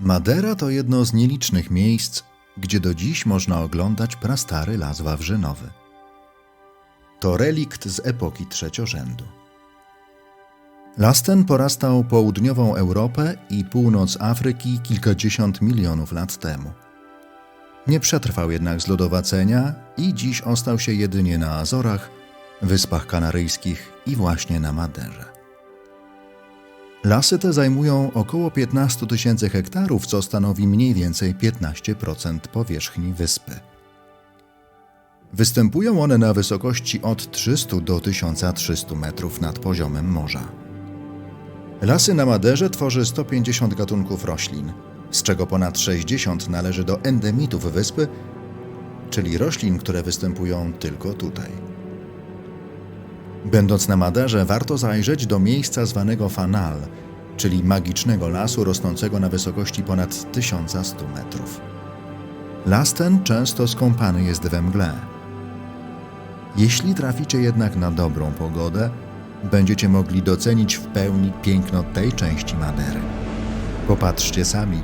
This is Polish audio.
Madera to jedno z nielicznych miejsc, gdzie do dziś można oglądać prastary las wawrzynowy. To relikt z epoki trzeciorzędu. Las ten porastał południową Europę i północ Afryki kilkadziesiąt milionów lat temu. Nie przetrwał jednak zlodowacenia i dziś ostał się jedynie na Azorach, Wyspach Kanaryjskich i właśnie na Maderze. Lasy te zajmują około 15 tysięcy hektarów, co stanowi mniej więcej 15% powierzchni wyspy. Występują one na wysokości od 300 do 1300 metrów nad poziomem morza. Lasy na Maderze tworzy 150 gatunków roślin, z czego ponad 60 należy do endemitów wyspy, czyli roślin, które występują tylko tutaj. Będąc na Maderze, warto zajrzeć do miejsca zwanego Fanal, czyli magicznego lasu rosnącego na wysokości ponad 1100 metrów. Las ten często skąpany jest we mgle. Jeśli traficie jednak na dobrą pogodę, będziecie mogli docenić w pełni piękno tej części Madery. Popatrzcie sami,